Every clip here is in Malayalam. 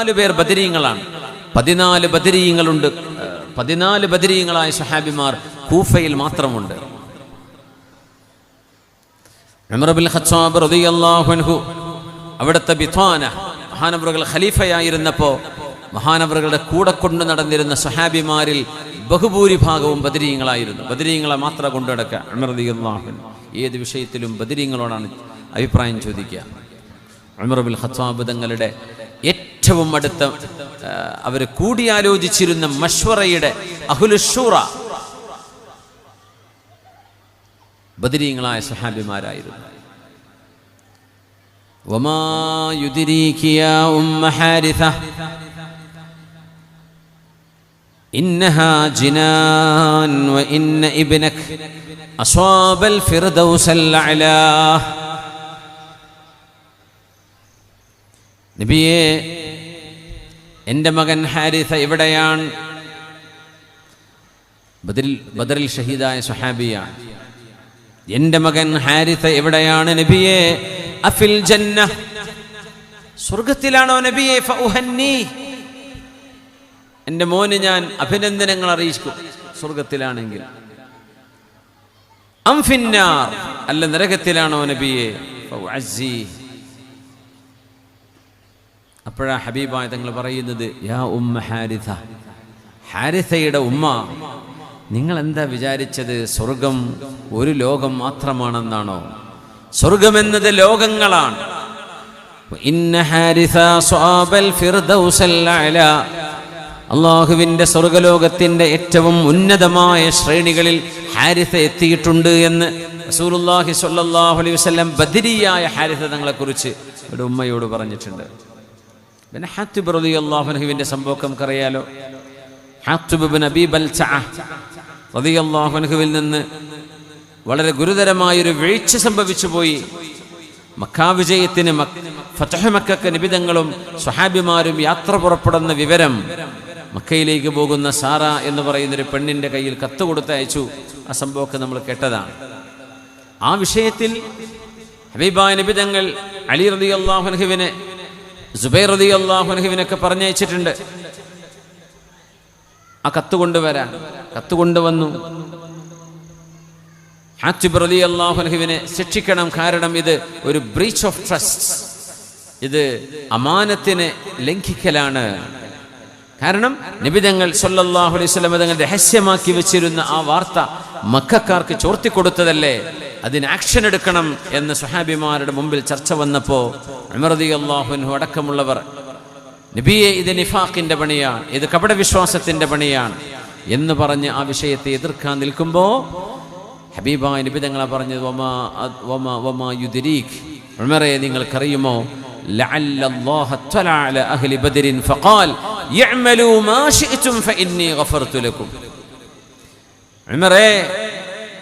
പതിനാല് പേർ ബദരീങ്ങളാണ്. പതിനാല് ബദരീങ്ങളുണ്ട്. പതിനാല് ബദരീങ്ങളായ സഹാബിമാർ കൂഫയിൽ മാത്രമുണ്ട്. അവിടുത്തെ ബിത്വാന മഹാനവറുകൾ ഖലീഫയായിരുന്നപ്പോൾ മഹാനവറുകളുടെ കൂടെ കൊണ്ടു നടന്നിരുന്ന സഹാബിമാരിൽ ബഹുഭൂരിഭാഗവും ബദരീങ്ങളായിരുന്നു. ബദരീങ്ങളെ മാത്രം കൊണ്ടു നടക്കുക. ഏത് വിഷയത്തിലും ബദരീങ്ങളോടാണ് അഭിപ്രായം ചോദിക്കുക. അമർബുൽ ഖത്താബ് തങ്ങളുടെ ഏറ്റവും അടുത്ത അവർ കൂടിയാലോചിച്ചിരുന്ന മഷ്വറയുടെ അഹുലുഷൂറ ബദരീങ്ങളായ സഹാബിമാരായിരുന്നു وما يدريك يا أم حارثة إنها جنان وإن ابنك أصاب الفردوس الأعلى നബിയെ എന്റെ മകൻ ഹാരിസ എവിടെയാണ്? ബദറിൽ ബദറിൽ ഷഹീദായ സുഹാബിയാണ് എന്റെ മകൻ ഹാരിസ എവിടെയാണ് നബിയെ? അഫിൽ ജന്ന. സ്വർഗത്തിലാണോ നബിയെ? എന്റെ മോന് ഞാൻ അഭിനന്ദനങ്ങൾ അറിയിക്കും സ്വർഗത്തിലാണെങ്കിൽ. അംഫിന്നാർ അല്ല നരകത്തിലാണോ നബിയെ? അപ്പോഴാ ഹബീബായ തങ്ങൾ പറയുന്നത് യാ ഉമ്മ ഹാരിഥ ഹാരിഥയുടെ ഉമ്മ നിങ്ങൾ എന്താ വിചാരിച്ചത്? സ്വർഗം ഒരു ലോകം മാത്രമാണെന്നാണോ? സ്വർഗമെന്നത് ലോകങ്ങളാണ്. അള്ളാഹുവിന്റെ സ്വർഗലോകത്തിന്റെ ഏറ്റവും ഉന്നതമായ ശ്രേണികളിൽ ഹാരിഥ എത്തിയിട്ടുണ്ട് എന്ന് റസൂലുള്ളാഹി സ്വല്ലല്ലാഹു അലൈഹി വസല്ലം ബദരിയായ ഹാരിഥ തങ്ങളെക്കുറിച്ച് ഒരു ഉമ്മയോട് പറഞ്ഞിട്ടുണ്ട്. പിന്നെ ഹാത്തിബ് റളിയല്ലാഹു അള്ളാഹുനഹുവിന്റെ സംഭവം നമുക്കറിയാലോ. ഹാത്തിബ് അൻഹുവിൽ നിന്ന് വളരെ ഗുരുതരമായൊരു വീഴ്ച സംഭവിച്ചു പോയി. മക്കാ വിജയത്തിന് മക്- ഫതഹ് മക്കക്ക് നിബിതങ്ങളും സ്വഹാബിമാരും യാത്ര പുറപ്പെടുന്ന വിവരം മക്കയിലേക്ക് പോകുന്ന സാറ എന്ന് പറയുന്ന ഒരു പെണ്ണിന്റെ കയ്യിൽ കത്ത് കൊടുത്തയച്ചു. ആ സംഭവമൊക്കെ നമ്മൾ കേട്ടതാണ്. ആ വിഷയത്തിൽ ഹബീബായ നിബിതങ്ങൾ അലി റലി അള്ളാഹുനഹുവിനെ സുബൈർ അലി അള്ളാഹുനഹുവിനൊക്കെ പറഞ്ഞയച്ചിട്ടുണ്ട്. ആ കത്ത് കൊണ്ടുവരാൻ. കത്ത് കൊണ്ടുവന്നു. ഹാറ്റിബ് അലി അള്ളാഹുനഹുവിനെ ശിക്ഷിക്കണം. കാരണം ഇത് ഒരു ബ്രീച്ച് ഓഫ് ട്രസ്റ്റ് ഇത് അമാനത്തിനെ ലംഘിക്കലാണ്. കാരണം നിബിതങ്ങൾ സല്ലല്ലാഹു അലൈഹി തങ്ങൾ രഹസ്യമാക്കി വെച്ചിരുന്ന ആ വാർത്ത മക്കാർക്ക് ചോർത്തിക്കൊടുത്തതല്ലേ? അതിന് ആക്ഷൻ എടുക്കണം എന്ന് സുഹാബിമാരുടെ മുമ്പിൽ ചർച്ച വന്നപ്പോൾ അമറതി അള്ളാഹുനു അടക്കമുള്ളവർ നബിയെ ഇത് നിഫാഖിന്റെ പണിയാണ് ഇത് കപട വിശ്വാസത്തിന്റെ പണിയാണ് എന്ന് പറഞ്ഞ് ആ വിഷയത്തെ എതിർക്കാൻ നിൽക്കുമ്പോൾ ഹബീബായ നബി തങ്ങളെ പറഞ്ഞത് വമാ അദ് വമാ വമാ യുദ്രീഖ് ഉമറെ നിങ്ങൾക്കറിയുമോ لعل الله اطلع على أهل بدر فقال يعملوا ما شئتم فإني غفرت لكم ഉമറെ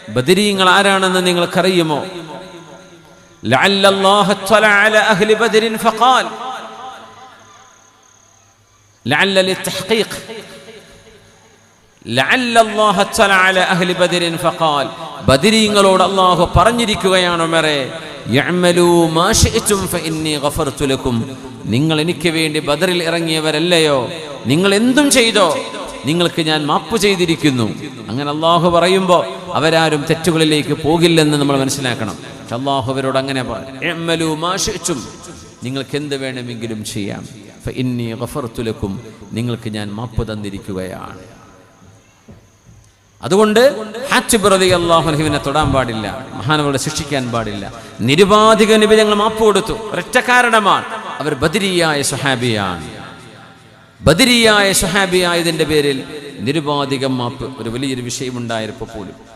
ബദരീങ്ങൾ ആരാണെന്ന് നിങ്ങൾക്കറിയുമോ? ബദരീങ്ങളോട് അള്ളാഹു പറഞ്ഞിരിക്കുകയാണ് മെറേ നിങ്ങൾ എനിക്ക് വേണ്ടി ബദറിൽ ഇറങ്ങിയവരല്ലയോ? നിങ്ങൾ എന്തും ചെയ്തോ? നിങ്ങൾക്ക് ഞാൻ മാപ്പ് ചെയ്തിരിക്കുന്നു. അങ്ങനെ അള്ളാഹു പറയുമ്പോൾ അവരാരും തെറ്റുകളിലേക്ക് പോകില്ലെന്ന് നമ്മൾ മനസ്സിലാക്കണം. അള്ളാഹു അവരോട് അങ്ങനെ പറഞ്ഞു നിങ്ങൾക്ക് എന്ത് വേണമെങ്കിലും ചെയ്യാം. ഇന്നി ഗഫർതു ലക്കും. നിങ്ങൾക്ക് ഞാൻ മാപ്പ് തന്നിരിക്കുകയാണ്. അതുകൊണ്ട് ഹാറ്റിബ് റതി അള്ളാഹുനഹുവിനെ തൊടാൻ പാടില്ല. മഹാനവരെ ശിക്ഷിക്കാൻ പാടില്ല. നിരുപാധിക നിബിധങ്ങൾ മാപ്പ് കൊടുത്തു. ഒരൊറ്റ കാരണമാണ് അവർ ബദിരിയായ സുഹാബിയാണ് ബദിരിയായ സുഹാബിയായതിന്റെ പേരിൽ നിരുപാധികം മാപ്പ്. ഒരു വലിയൊരു വിഷയമുണ്ടായപ്പോൾ പോലും.